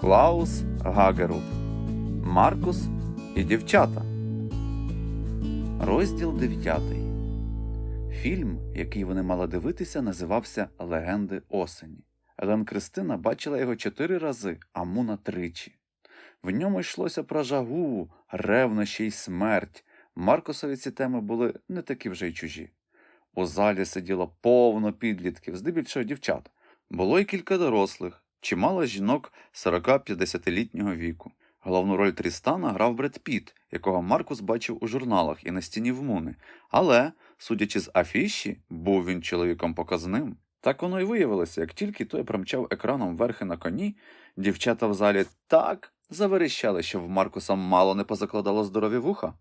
Клаус Гагерут, Маркус і дівчата. Розділ 9. Фільм, який вони мали дивитися, називався Легенди осені. Елен Кристина бачила його чотири рази, а Муна тричі. В ньому йшлося про жагу, ревнощі й смерть. Маркусові ці теми були не такі вже й чужі. У залі сиділо повно підлітків, здебільшого дівчат. Було й кілька дорослих, чимало жінок 40-50-літнього віку. Головну роль Трістана грав Бред Піт, якого Маркус бачив у журналах і на стіні в Муни. Але, судячи з афіші, був він чоловіком показним. Так воно й виявилося, як тільки той промчав екраном верхи на коні, дівчата в залі так заверещали, що в Маркуса мало не позакладало здорові вуха.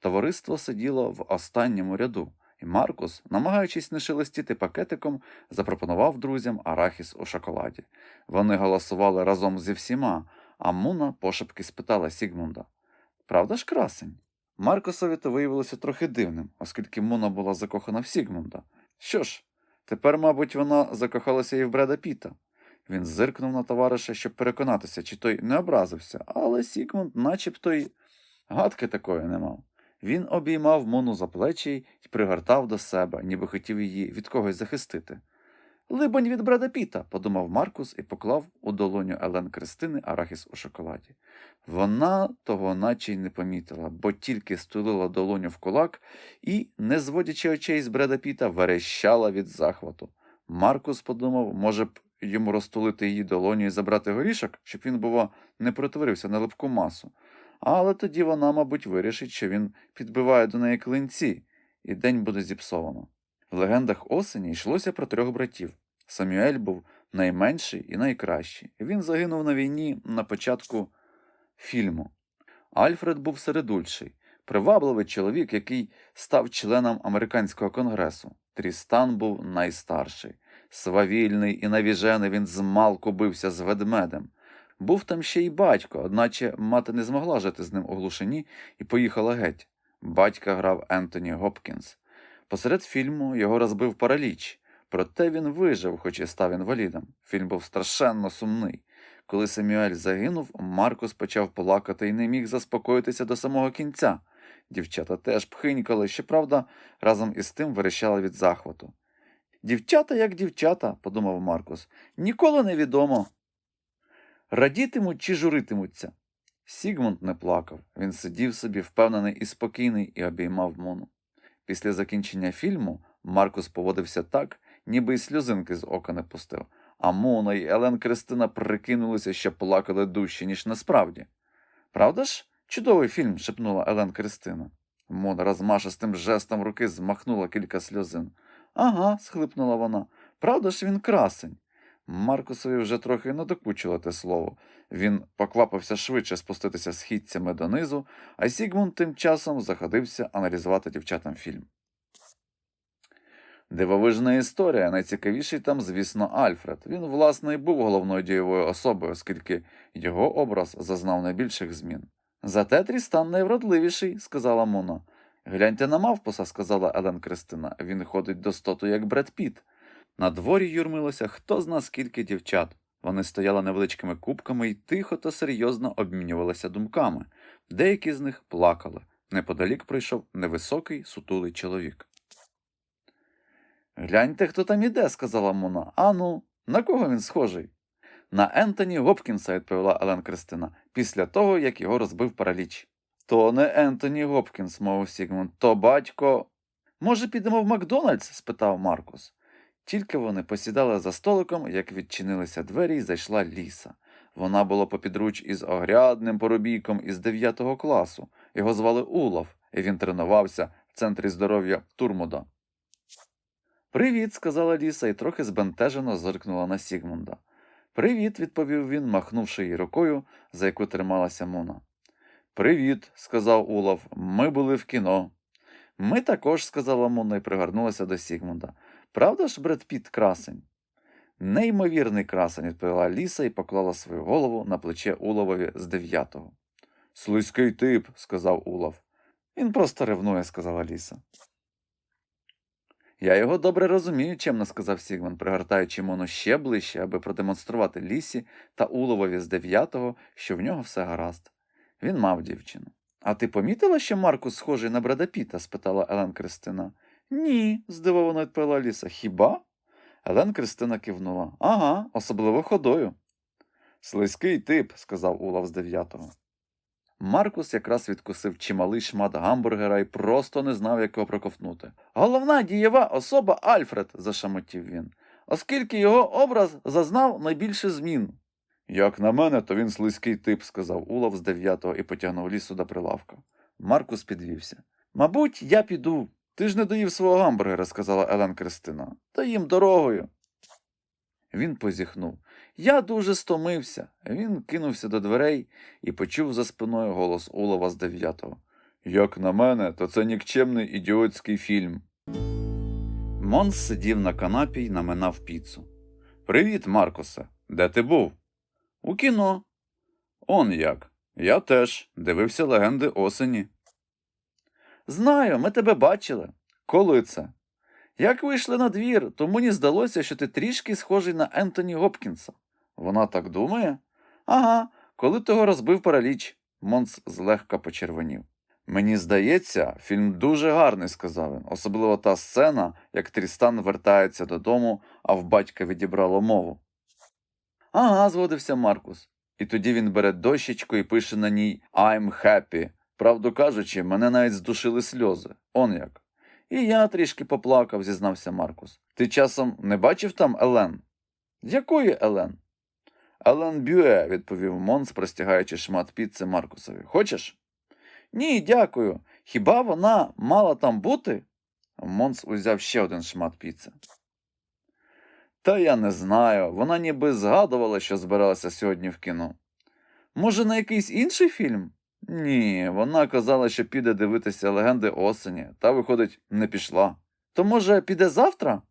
Товариство сиділо в останньому ряду, і Маркус, намагаючись не шелестіти пакетиком, запропонував друзям арахіс у шоколаді. Вони голосували разом зі всіма, а Муна пошепки спитала Сігмунда. Правда ж, красень? Маркусові то виявилося трохи дивним, оскільки Муна була закохана в Сігмунда. Що ж, тепер, мабуть, вона закохалася і в Бреда Піта. Він зиркнув на товариша, щоб переконатися, чи той не образився, але Сігмунд начебто й гадки такої не мав. Він обіймав Муну за плечі і пригортав до себе, ніби хотів її від когось захистити. Либонь від Бреда Піта, подумав Маркус і поклав у долоню Елен Кристини арахіс у шоколаді. Вона того наче й не помітила, бо тільки стулила долоню в кулак і, не зводячи очей з Бреда Піта, верещала від захвату. Маркус подумав, може б йому розтулити її долоню і забрати горішок, щоб він, бува, не перетворився на липку масу. Але тоді вона, мабуть, вирішить, що він підбиває до неї клинці, і день буде зіпсовано. В легендах осені йшлося про трьох братів. Самюель був найменший і найкращий. Він загинув на війні на початку фільму. Альфред був середульший, привабливий чоловік, який став членом американського конгресу. Трістан був найстарший. Свавільний і навіжений він змалку бився з ведмедем. Був там ще й батько, одначе мати не змогла жити з ним у глушині і поїхала геть. Батька грав Ентоні Гопкінс. Посеред фільму його розбив параліч, проте він вижив, хоч і став інвалідом. Фільм був страшенно сумний. Коли Самюель загинув, Маркус почав плакати і не міг заспокоїтися до самого кінця. Дівчата теж пхинькали, щоправда, разом із тим верещали від захвату. Дівчата, як дівчата, подумав Маркус, ніколи не відомо. Радітимуть чи журитимуться. Сігмунд не плакав. Він сидів собі, впевнений і спокійний, і обіймав Мону. Після закінчення фільму Маркус поводився так, ніби й сльозинки з ока не пустив, а Мона і Елен Кристина прикинулися, що плакали дужче, ніж насправді. Правда ж? Чудовий фільм, шепнула Елен Кристина. Мона розмашистим жестом руки змахнула кілька сльозин. Ага, схлипнула вона. Правда ж він красень? Маркусові вже трохи надокучило те слово. Він поквапився швидше спуститися східцями донизу, а Сігмунд тим часом заходився аналізувати дівчатам фільм. Дивовижна історія, найцікавіший там, звісно, Альфред. Він, власне, і був головною дієвою особою, оскільки його образ зазнав найбільших змін. Зате Трістан найвродливіший, сказала Мона. Гляньте на мавпуса, сказала Елен Кристина. Він ходить до стоту, як Бред Піт. На дворі юрмилося хто зна скільки дівчат. Вони стояли невеличкими кубками і тихо та серйозно обмінювалися думками. Деякі з них плакали. Неподалік прийшов невисокий сутулий чоловік. Гляньте, хто там іде, сказала Мона. Ану, на кого він схожий? На Ентоні Гопкінса, відповіла Елен Кристина, після того, як його розбив параліч. То не Ентоні Гопкінс, мовив Сігмунд, то батько. Може, підемо в Макдональдс? спитав Маркус. Тільки вони посідали за столиком, як відчинилися двері і зайшла ліса. Вона була попідруч із огрядним поробійком із 9 класу. Його звали Улов, і він тренувався в центрі здоров'я Турмуда. Привіт, сказала Ліса і трохи збентежено зиркнула на Сігмунда. Привіт, відповів він, махнувши їй рукою, за яку трималася Муна. Привіт, сказав Улов. Ми були в кіно. Ми також, сказала Муна і пригорнулася до Сігмунда. Правда ж, Бред Піт красень? Неймовірний красень, відповіла Ліса і поклала свою голову на плече Уловові з дев'ятого. Слизький тип, сказав Улов. Він просто ревнує, сказала Ліса. Я його добре розумію, чемно сказав Сігман, пригортаючи Мону ще ближче, аби продемонструвати лісі та уловові з дев'ятого, що в нього все гаразд. Він мав дівчину. А ти помітила, що Маркус схожий на Бреда Піта? спитала Елен Кристина. Ні, здивовано відповіла Ліса. Хіба? Елен Кристина кивнула. Ага, особливо ходою. Слизький тип, сказав Улав з дев'ятого. Маркус якраз відкусив чималий шмат гамбургера і просто не знав, як його проковтнути. Головна дієва особа Альфред, зашамотів він, оскільки його образ зазнав найбільше змін. Як на мене, то він слизький тип, сказав Улов з дев'ятого і потягнув лісу до прилавка. Маркус підвівся. Мабуть, я піду. Ти ж не доїв свого гамбургера, сказала Елен Кристина. Та їм дорогою. Він позіхнув. Я дуже стомився. Він кинувся до дверей і почув за спиною голос Улова з дев'ятого. Як на мене, то це нікчемний ідіотський фільм. Монс сидів на канапі й наминав піцу. Привіт, Маркосе. Де ти був? У кіно. Он як. Я теж дивився легенди осені. Знаю, ми тебе бачили. Коли це? Як вийшли на двір, то мені здалося, що ти трішки схожий на Ентоні Гопкінса. Вона так думає? Ага, коли того розбив параліч. Монс злегка почервонів. Мені здається, фільм дуже гарний, сказав він, особливо та сцена, як Трістан вертається додому, а в батька відібрало мову. Ага, згодився Маркус. І тоді він бере дощечку і пише на ній I'm happy. Правду кажучи, мене навіть здушили сльози. Он як. І я трішки поплакав, зізнався Маркус. Ти часом не бачив там Елен? Якої Елен? Елен Бюе, відповів Монс, простягаючи шмат піци Маркусові. Хочеш? Ні, дякую. Хіба вона мала там бути? Монс узяв ще один шмат піци. Та я не знаю. Вона ніби згадувала, що збиралася сьогодні в кіно. Може, на якийсь інший фільм? Ні, вона казала, що піде дивитися легенди осені, та, виходить, не пішла. То, може, піде завтра?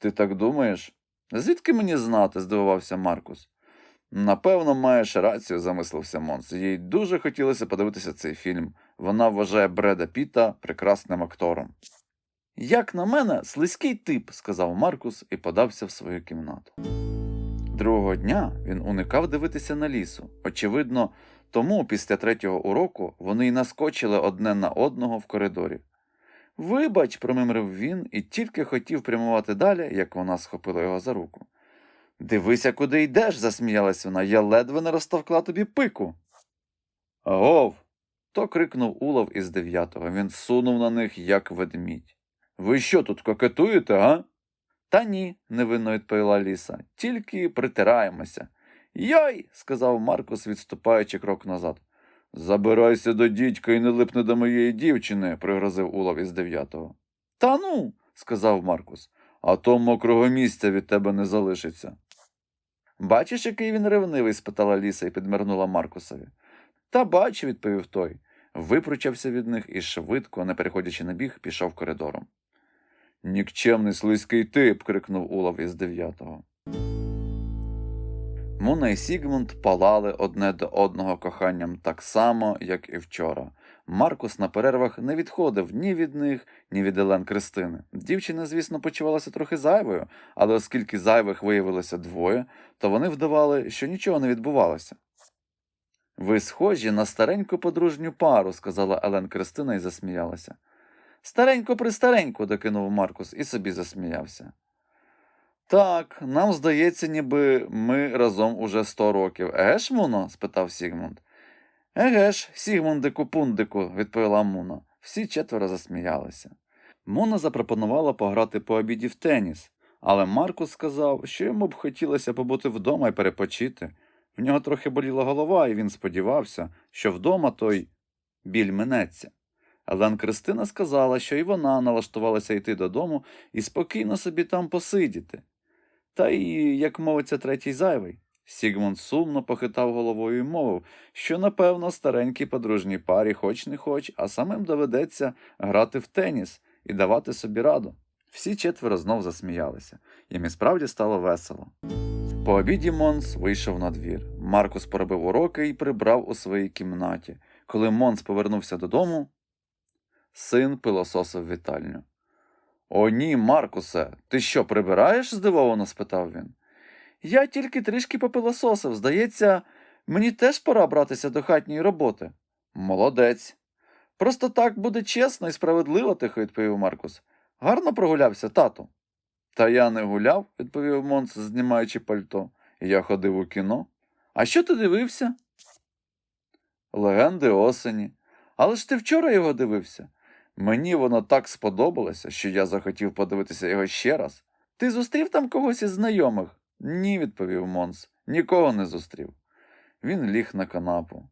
Ти так думаєш? Звідки мені знати? здивувався Маркус. Напевно, маєш рацію, замислився Монс. Їй дуже хотілося подивитися цей фільм. Вона вважає Бреда Піта прекрасним актором. Як на мене, слизький тип, сказав Маркус і подався в свою кімнату. Другого дня він уникав дивитися на лісу. Очевидно, тому після третього уроку вони й наскочили одне на одного в коридорі. Вибач, промимрив він і тільки хотів прямувати далі, як вона схопила його за руку. Дивися, куди йдеш, засміялась вона, я ледве не розтовкла тобі пику. Гов. то крикнув Улов із дев'ятого. Він сунув на них, як ведмідь. Ви що тут кокетуєте, га? Та ні, невинно відповіла Ліса. Тільки притираємося. Йой, сказав Маркус, відступаючи крок назад. Забирайся до дідька і не липни до моєї дівчини, пригрозив Улов із дев'ятого. Та ну, сказав Маркус, а то мокрого місця від тебе не залишиться. Бачиш, який він ревнивий? спитала Ліса і підмирнула Маркусові. Та бачу, відповів той. Випручався від них і швидко, не переходячи на біг, пішов коридором. Нікчемний слизький тип. крикнув Улов із дев'ятого. Муна і Сігмунд палали одне до одного коханням так само, як і вчора. Маркус на перервах не відходив ні від них, ні від Елен Кристини. Дівчина, звісно, почувалася трохи зайвою, але оскільки зайвих виявилося двоє, то вони вдавали, що нічого не відбувалося. Ви схожі на стареньку подружню пару, сказала Елен Кристина і засміялася. Старенько пристаренько, докинув Маркус і собі засміявся. Так, нам здається, ніби ми разом уже сто років. Еге ж, Муно? спитав Сігмунд. Еге ж, Сігмундику пундику, відповіла Муна. Всі четверо засміялися. Муна запропонувала пограти по обіді в теніс, але Маркус сказав, що йому б хотілося побути вдома і перепочити. В нього трохи боліла голова, і він сподівався, що вдома той біль минеться. Елен Кристина сказала, що і вона налаштувалася йти додому і спокійно собі там посидіти. Та й, як мовиться, третій зайвий. Сігмунд сумно похитав головою і мовив, що, напевно, старенькій подружній парі хоч не хоч, а самим доведеться грати в теніс і давати собі раду. Всі четверо знов засміялися, їм і справді стало весело. По обіді Монс вийшов на двір. Маркус поробив уроки і прибрав у своїй кімнаті. Коли Монс повернувся додому, син пилососив вітальню. О, ні, Маркусе, ти що, прибираєш? здивовано спитав він. Я тільки трішки попилососив. Здається, мені теж пора братися до хатньої роботи. Молодець. Просто так буде чесно і справедливо, тихо відповів Маркус. Гарно прогулявся, тату. Та я не гуляв, відповів Монс, знімаючи пальто. Я ходив у кіно. А що ти дивився? Легенди осені. Але ж ти вчора його дивився. Мені воно так сподобалося, що я захотів подивитися його ще раз. Ти зустрів там когось із знайомих? Ні, відповів Монс. Нікого не зустрів. Він ліг на канапу.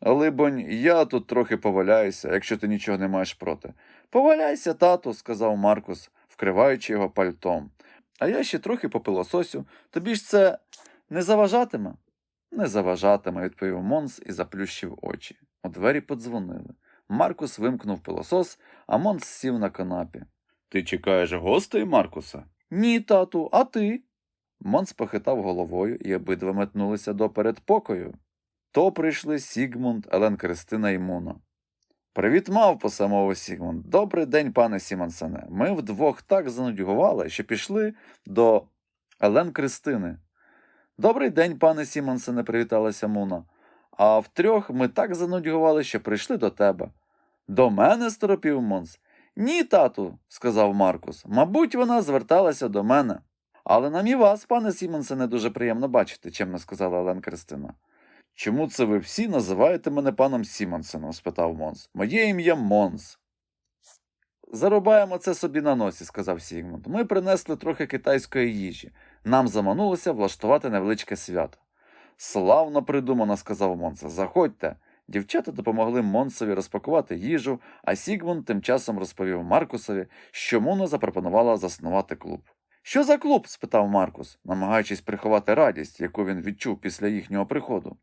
Либонь, я тут трохи поваляюся, якщо ти нічого не маєш проти. Поваляйся, тату, сказав Маркус, вкриваючи його пальтом. А я ще трохи попилососю. Тобі ж це не заважатиме? Не заважатиме, відповів Монс і заплющив очі. У двері подзвонили. Маркус вимкнув пилосос, а Монс сів на канапі. Ти чекаєш гостей, Маркуса? Ні, тату, а ти? Монс похитав головою і обидва метнулися до передпокою. То прийшли Сігмунд, Елен Кристина і Муна. Привіт, мавпо, самого Сігмунд. Добрий день, пане Сімонсене. Ми вдвох так занудьгували, що пішли до Елен Кристини. Добрий день, пане Сімонсене, привіталася Муна. А втрьох ми так занудьгували, що прийшли до тебе. До мене сторопів Монс. Ні, тату, сказав Маркус. Мабуть, вона зверталася до мене. Але нам і вас, пане Сімонсене, дуже приємно бачити, чемно сказала Елен Кристина. Чому це ви всі називаєте мене паном Сімонсеном? спитав Монс. Моє ім'я Монс. Зарубаємо це собі на носі, сказав Сігмунд. Ми принесли трохи китайської їжі. Нам заманулося влаштувати невеличке свято. Славно придумано, сказав Монс. Заходьте. Дівчата допомогли Монсові розпакувати їжу, а Сігмунд тим часом розповів Маркусові, що Муна запропонувала заснувати клуб. Що за клуб? спитав Маркус, намагаючись приховати радість, яку він відчув після їхнього приходу.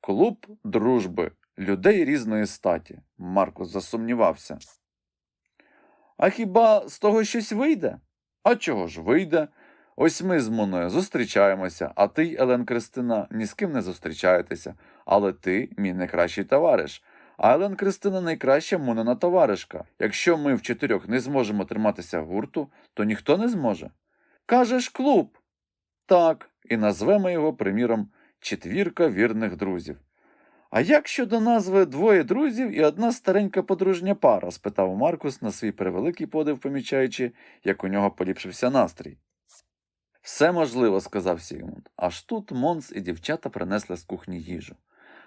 Клуб дружби, людей різної статі. Маркус засумнівався. А хіба з того щось вийде? А чого ж вийде? Ось ми з Муною зустрічаємося, а ти, Елен Кристина, ні з ким не зустрічаєтеся, але ти мій найкращий товариш. А Елен Кристина найкраща Мунина товаришка. Якщо ми в чотирьох не зможемо триматися гурту, то ніхто не зможе. Кажеш клуб. Так, і назвемо його, приміром, четвірка вірних друзів. А як щодо назви двоє друзів і одна старенька подружня пара? спитав Маркус на свій превеликий подив, помічаючи, як у нього поліпшився настрій. Все можливо, сказав Сігмунд. Аж тут Монс і дівчата принесли з кухні їжу.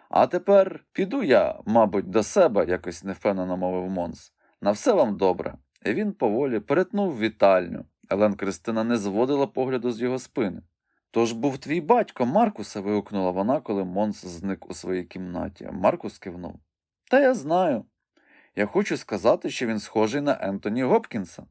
А тепер піду я, мабуть, до себе, якось невпевнено мовив Монс. На все вам добре. І він поволі перетнув вітальню. Елен Кристина не зводила погляду з його спини. Тож був твій батько, Маркуса. вигукнула вона, коли Монс зник у своїй кімнаті. Маркус кивнув. Та я знаю. Я хочу сказати, що він схожий на Ентоні Гопкінса.